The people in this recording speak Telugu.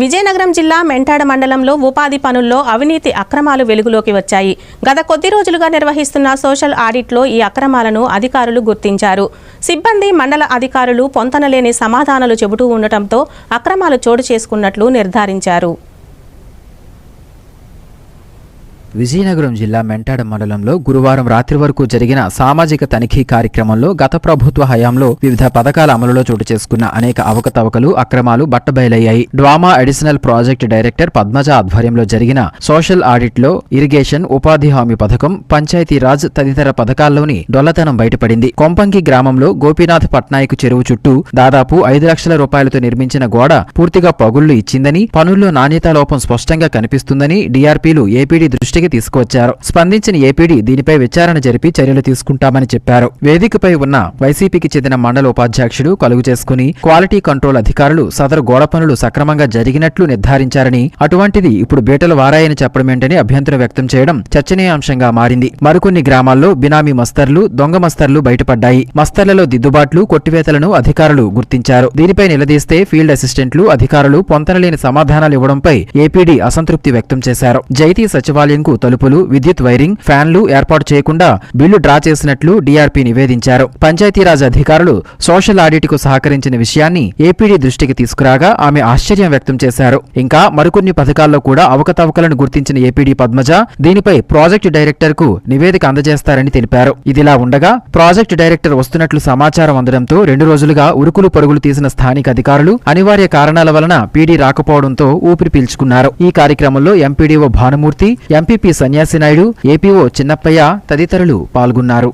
విజయనగరం జిల్లా మెంటాడ మండలంలో ఉపాధి పనుల్లో అవినీతి అక్రమాలు వెలుగులోకి వచ్చాయి. గత కొద్ది రోజులుగా నిర్వహిస్తున్న సోషల్ ఆడిట్లో ఈ అక్రమాలను అధికారులు గుర్తించారు. సిబ్బంది మండల అధికారులు పొంతనలేని సమాధానాలు చెబుతూ ఉండటంతో అక్రమాలు చోటు చేసుకున్నట్లు నిర్ధారించారు. విజయనగరం జిల్లా మెంటాడ మండలంలో గురువారం రాత్రి వరకు జరిగిన సామాజిక తనిఖీ కార్యక్రమంలో గత ప్రభుత్వ హయాంలో వివిధ పథకాల అమలులో చోటు చేసుకున్న అనేక అవకతవకలు అక్రమాలు బట్టబయలయ్యాయి. DWAMA additional project director Padmaja ఆధ్వర్యంలో జరిగిన సోషల్ ఆడిట్లో ఇరిగేషన్ ఉపాధి హామీ పథకం పంచాయతీరాజ్ తదితర పథకాల్లోని డొల్లతనం బయటపడింది. కొంపంకి గ్రామంలో గోపీనాథ్ పట్నాయక్ చెరువు చుట్టూ దాదాపు ఐదు లక్షల రూపాయలతో నిర్మించిన గోడ పూర్తిగా పగుళ్ళు ఇచ్చిందని పనుల్లో నాణ్యతా లోపం స్పష్టంగా కనిపిస్తుందని డీఆర్పీలు ఏపీడీ దృష్టికి తీసుకువచ్చారు. స్పందించిన ఏపీడీ దీనిపై విచారణ జరిపి చర్యలు తీసుకుంటామని చెప్పారు. వేదికపై ఉన్న వైసీపీకి చెందిన మండల ఉపాధ్యక్షుడు కలుగు చేసుకుని క్వాలిటీ కంట్రోల్ అధికారులు సదరు గోడ పనులు సక్రమంగా జరిగినట్లు నిర్ధారించారని అటువంటిది ఇప్పుడు బీటలు వారాయని చెప్పడమేంటని అభ్యంతరం వ్యక్తం చేయడం చర్చనీయాంశంగా మారింది. మరికొన్ని గ్రామాల్లో బినామీ మస్తర్లు దొంగ మస్తర్లు బయటపడ్డాయి. మస్తర్లలో దిద్దుబాట్లు కొట్టివేతలను అధికారులు గుర్తించారు. దీనిపై నిలదీస్తే ఫీల్డ్ అసిస్టెంట్లు అధికారులు పొంతనలేని సమాధానాలు ఇవ్వడంపై ఏపీడీ అసంతృప్తి వ్యక్తం చేశారు. జైతీ సచివాలయంకు తలుపులు విద్యుత్ వైరింగ్ ఫ్యాన్లు ఏర్పాటు చేయకుండా బిల్లు డ్రా చేసినట్లు డీఆర్పీ నివేదించారు. పంచాయతీరాజ్ అధికారులు సోషల్ ఆడిట్కు సహకరించిన విషయాన్ని ఏపీడీ దృష్టికి తీసుకురాగా ఆమె ఆశ్చర్యం వ్యక్తం చేశారు. ఇంకా మరికొన్ని పథకాల్లో కూడా అవకతవకలను గుర్తించిన ఏపీడీ పద్మజ దీనిపై ప్రాజెక్టు డైరెక్టర్కు నివేదిక అందజేస్తారని తెలిపారు. ఇదిలా ఉండగా ప్రాజెక్టు డైరెక్టర్ వస్తున్నట్లు సమాచారం అందడంతో రెండు రోజులుగా ఉరుకులు పరుగులు తీసిన స్థానిక అధికారులు అనివార్య కారణాల వలన పీడీ రాకపోవడంతో ఊపిరి పీల్చుకున్నారు. ఈ కార్యక్రమంలో ఎంపీడీఓ భానుమూర్తి ఎంపీ ఎంపీపీ సన్యాసి నాయుడు ఏపీఓ చిన్నప్పయ్య తదితరులు పాల్గొన్నారు.